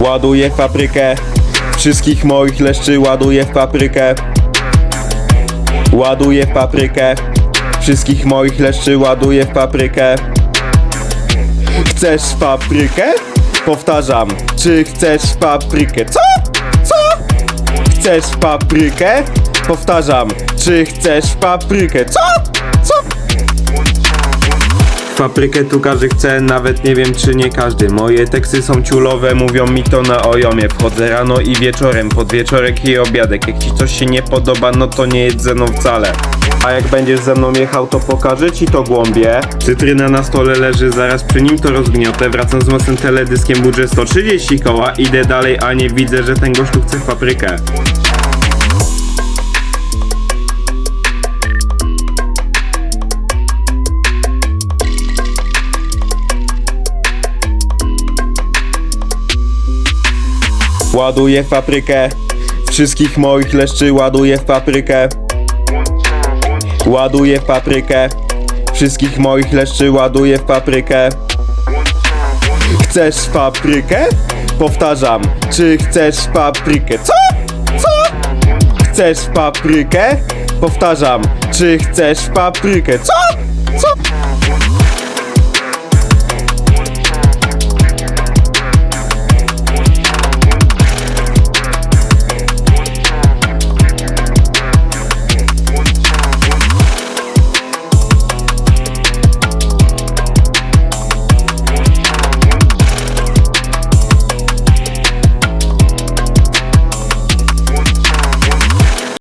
Ładuję w paprykę. Wszystkich moich leszczy ładuję w paprykę. Ładuję w paprykę. Wszystkich moich leszczy ładuję w paprykę. Chcesz paprykę? Powtarzam, czy chcesz paprykę? Co? Co? Chcesz paprykę? Powtarzam, czy chcesz paprykę? Co? Paprykę tu każdy chce, nawet nie wiem czy nie każdy Moje teksty są ciulowe, mówią mi to na ojomie Wchodzę rano i wieczorem, pod wieczorek i obiadek Jak ci coś się nie podoba, no to nie jedz ze mną wcale a jak będziesz ze mną jechał, to pokażę ci to głąbie. Cytryna na stole leży, zaraz przy nim to rozgniotę. Wracam z mocnym teledyskiem, budżet 130 koła. Idę dalej, a nie widzę, że ten gościu chce paprykę. Ładuję w paprykę. Wszystkich moich leszczy ładuję w paprykę. Ładuję w paprykę. Wszystkich moich leszczy ładuję w paprykę. Chcesz paprykę? Powtarzam, czy chcesz paprykę? Co? Co? Chcesz paprykę? Powtarzam, czy chcesz paprykę? Co? Co?